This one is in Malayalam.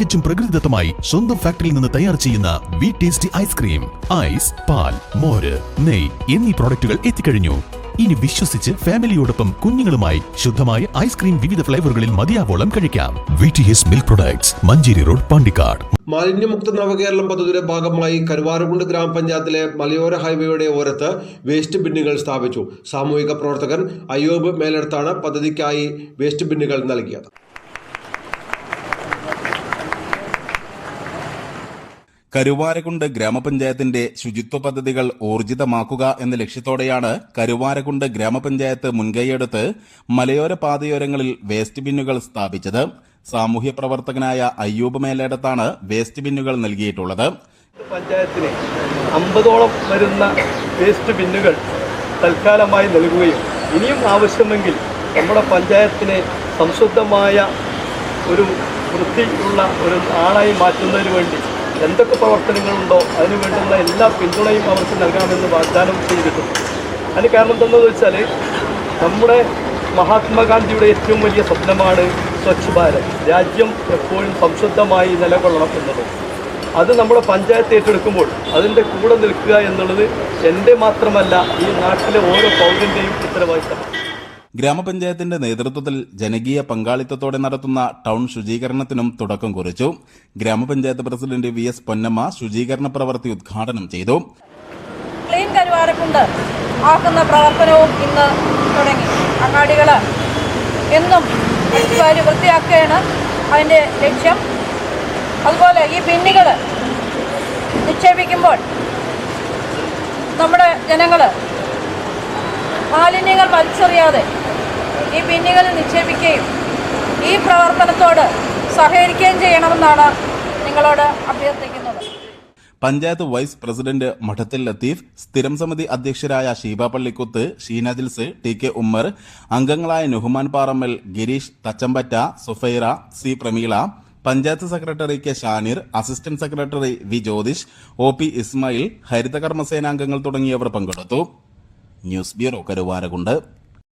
തികച്ചും പ്രകൃതിദത്തമായി സ്വന്തം ഫാക്ടറിയിൽ നിന്ന് തയ്യാർ ചെയ്യുന്ന വി ടേസ്റ്റി ഐസ്ക്രീം ഐസ് പാൽ മോര് നെയ് എന്നീ പ്രോഡക്റ്റുകൾ എത്തിക്കഴിഞ്ഞു. ഇനി വിശ്വസിച്ച് ഫാമിലിയോടൊപ്പം കുഞ്ഞുങ്ങളുമായി ശുദ്ധമായ ഐസ്ക്രീം വിവിധ ഫ്ലേവറുകളിൽ മതിയാവോളം കഴിക്കാം. V T S milk products Manjeri road Pandikkad. മാലിന്യമുക്ത നവകേരളം പദ്ധതിയുടെ ഭാഗമായി കരുവാരകുണ്ട് ഗ്രാമപഞ്ചായത്തിലെ മലയോര ഹൈവേയുടെ ഓരത്ത് വേസ്റ്റ് ബിന്നുകൾ സ്ഥാപിച്ചു. സാമൂഹിക പ്രവർത്തകൻ അയ്യോബ് മേലെടുത്താണ് പദ്ധതിക്കായി വേസ്റ്റ് ബിന്നുകൾ നൽകിയത്. കരുവാരകുണ്ട് ഗ്രാമപഞ്ചായത്തിന്റെ ശുചിത്വ പദ്ധതികൾ ഊർജിതമാക്കുക എന്ന ലക്ഷ്യത്തോടെയാണ് കരുവാരകുണ്ട് ഗ്രാമപഞ്ചായത്ത് മുൻകൈയെടുത്ത് മലയോര പാതയോരങ്ങളിൽ വേസ്റ്റ് ബിന്നുകൾ സ്ഥാപിച്ചത്. സാമൂഹ്യ പ്രവർത്തകനായ അയ്യൂബ് മേലേടത്താണ് വേസ്റ്റ് ബിന്നുകൾ നൽകിയിട്ടുള്ളത്. പഞ്ചായത്തിന് അമ്പതോളം വരുന്ന വേസ്റ്റ് ബിന്നുകൾ തൽക്കാലമായി നൽകുകയും ഇനിയും ആവശ്യമെങ്കിൽ നമ്മുടെ പഞ്ചായത്തിനെ സംശുദ്ധമായ ഒരു വൃത്തിയുള്ള ഒരു ആളായി മാറ്റുന്നതിന് വേണ്ടി എന്തൊക്കെ പ്രവർത്തനങ്ങളുണ്ടോ അതിനു വേണ്ടുന്ന എല്ലാ പിന്തുണയും അവർക്ക് നൽകാമെന്ന് വാഗ്ദാനം ചെയ്തിട്ടുണ്ട്. അതിന് കാരണം എന്തെന്ന് വെച്ചാൽ നമ്മുടെ മഹാത്മാഗാന്ധിയുടെ ഏറ്റവും വലിയ സ്വപ്നമാണ് സ്വച്ഛ് ഭാരത്. രാജ്യം എപ്പോഴും സംശുദ്ധമായി നിലകൊള്ളണം എന്നത്. അത് നമ്മുടെ പഞ്ചായത്ത് ഏറ്റെടുക്കുമ്പോൾ അതിന്റെ കൂടെ നിൽക്കുക എന്നുള്ളത് എന്റെ മാത്രമല്ല ഈ നാട്ടിലെ ഓരോ പൗരന്റെയും ഉത്തരവാദിത്തമാണ്. ഗ്രാമപഞ്ചായത്തിന്റെ നേതൃത്വത്തിൽ ജനകീയ പങ്കാളിത്തത്തോടെ നടത്തുന്ന ടൗൺ ശുചീകരണത്തിനും തുടക്കം കുറിച്ചു. ഗ്രാമപഞ്ചായത്ത് പ്രസിഡന്റ് വി എസ് പൊന്നമ്മ ശുചീകരണ പ്രവൃത്തി ഉദ്ഘാടനം ചെയ്തു. ക്ലീൻ കരുവാരക്കുണ്ട് ആക്കുന്ന പ്രവർത്തനവും ഇന്ന് തുടങ്ങി. അങ്ങാടികൾ എന്നും വൃത്തിയാക്കുകയാണ് അതിന്റെ ലക്ഷ്യം. അതുപോലെ ഈ ബിന്നുകൾ നിക്ഷേപിക്കുമ്പോൾ നമ്മുടെ ജനങ്ങൾ മാലിന്യങ്ങൾ വലിച്ചെറിയാതെ ഈ ബിന്നുകളിൽ നിക്ഷേപിക്കുകയും ഈ പ്രവർത്തനത്തോട് സഹകരിക്കുകയും ചെയ്യണമെന്നാണ് നിങ്ങളോട് അഭ്യർത്ഥിക്കുന്നത്. പഞ്ചായത്ത് വൈസ് പ്രസിഡന്റ് മഠത്തിൽ ലത്തീഫ് സ്ഥിരം സമിതി അധ്യക്ഷരായ ഷീബ പള്ളിക്കുത്ത് ഷീന ജിൽസ് ടി കെ ഉമ്മർ അംഗങ്ങളായ Nuhman Parammal Gireesh Thachampatta Sufaira C Prameela panchayat secretary K Shanir assistant secretary V Jyothish O P Ismail ഹരിതകർമ്മസേനാംഗങ്ങൾ തുടങ്ങിയവർ പങ്കെടുത്തു. News bureau Karuvarakundu.